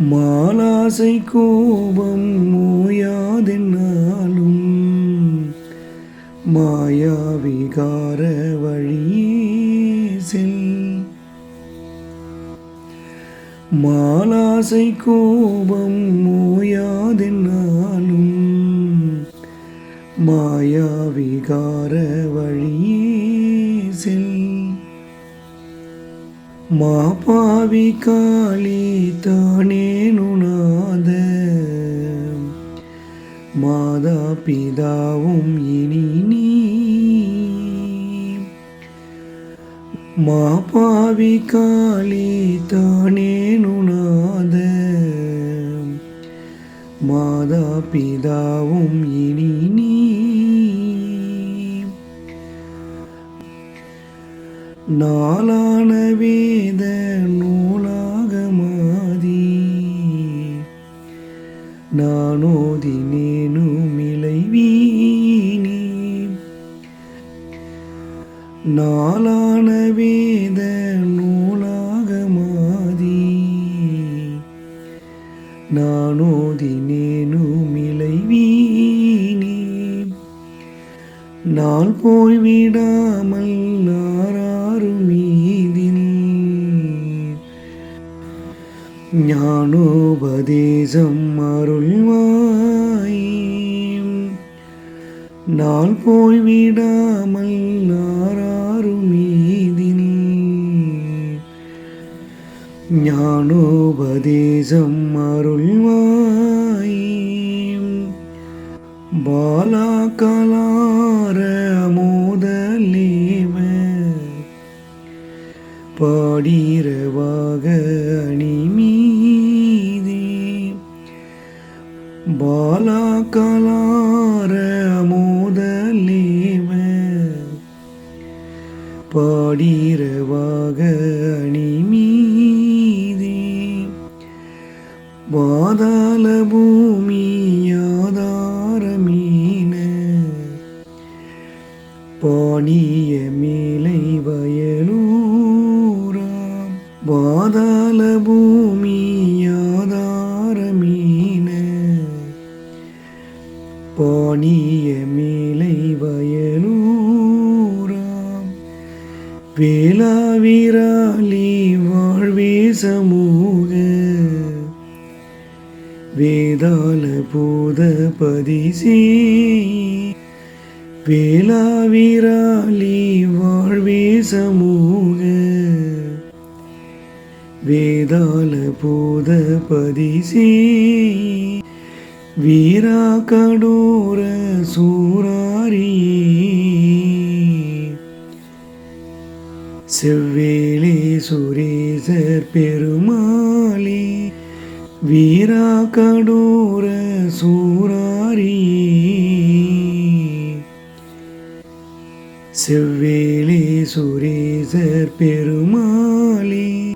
மாலாசை கோபம் மோயாதென்னாலும் மாயாவிகார வழியே செல். மாலாசை கோபம் மோயாதென்னாலும் மாயாவிகார வழியே மாபாவி காளி தானேனுநாத மாதா பிதாவும் இனி நீ. மாபாவி காளி தானேனுநாத மாதா பிதாவும் இனி நீ. நாளான வேத நூலாக மாதி நானோதி நேனு மிளைவீனி நாளான வேத நூலாக மாதி நானோதி நேனு மிளைவீனி நாள் போய்விடாமல் ஞானோபதேசம் அருள்வாய். நாள் போய் விடாமல் நாராறு ஞானோபதேசம் அருள்வாய். பாலா கலார மோதலேவ பாடீரவாக அணிமீ பாலா கலார மோதலேவ பாடிரவாக அணி மீதே பாதாள பூமி ஆதாரமீன பாணிய மேலை பாணிய மேலை வயலூராம். வேளாவிராலி வாழ்வே சமூக. வேதால பூத பதிசே வேளாவிராலி வாழ்வே சமூக. வேதால பூத பதிசே வீரா கடோர சூராரியே. செவ்வேலே சுரேசர் பெருமாளே வீரா கடோர சூராரியே. செவ்வேலே சுரேசர் பெருமாளே